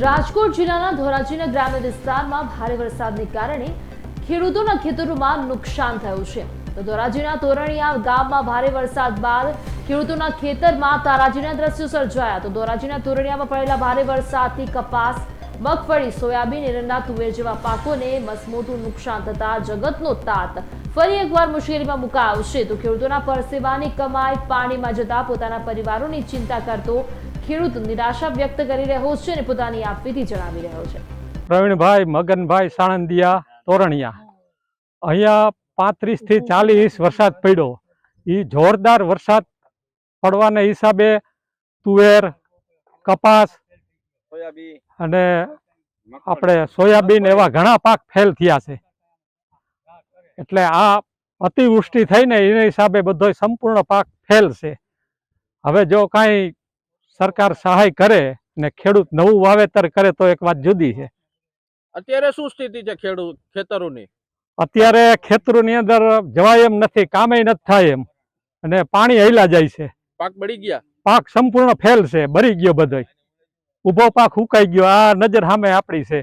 રાજકોટ જિલ્લાના ધોરાજીના ગ્રામ્ય વિસ્તારમાં ભારે વરસાદને કારણે ખેડૂતોના ખેતરોમાં નુકસાન થયું છે. તો ધોરાજીના તોરણિયા ગામમાં ભારે વરસાદ બાદ ખેડૂતોના ખેતરમાં તારાજીના દ્રશ્યો સર્જાયા. તો ધોરાજીના તોરણિયામાં પડેલા ભારે વરસાદથી કપાસ, મગફળી, સોયાબીન, એરંડા, તુવેર જેવા પાકોને મસમોટું નુકસાન થતા જગતનો તાત ફરી એકવાર મુશ્કેલીમાં મુકાયો છે. તો ખેડૂતોના પરસેવાની કમાઈ પાણીમાં જતા પોતાના પરિવારોની ચિંતા કરતો ખેડૂત નિરાશા વ્યક્ત કરી રહ્યો છે અને પોતાની આપવીથી જણાવી રહ્યો છે. પ્રવીણભાઈ, મગનભાઈ સાણંદિયા, તોરણિયા. અહીંયા પાંત્રીસથી ચાલીસ વરસાદ પડ્યો. એ જોરદાર વરસાદ પડવાના હિસાબે તુવેર, કપાસ અને આપણે સોયાબીન એવા ઘણા પાક ફેલ થયા છે. એટલે આ અતિવૃષ્ટિ થઈને એના હિસાબે બધો સંપૂર્ણ પાક ફેલ છે. હવે જો કાંઈ સરકાર સહાય કરે ને ખેડૂત નવું વાવેતર કરે તો એક વાત જુદી છે. અત્યારે શું સ્થિતિ છે ખેડૂત ખેતરોની? અત્યારે ખેતરોની અંદર જવાય એમ નથી કામે નથી થાય એમ. અને પાણી હૈલા જાય છે. પાક બળી ગયા? પાક સંપૂર્ણ ફેલ છે બળી ગયો બધો ઊભો પાક ઉકાઈ ગયો આ નજર સામે આપણી છે.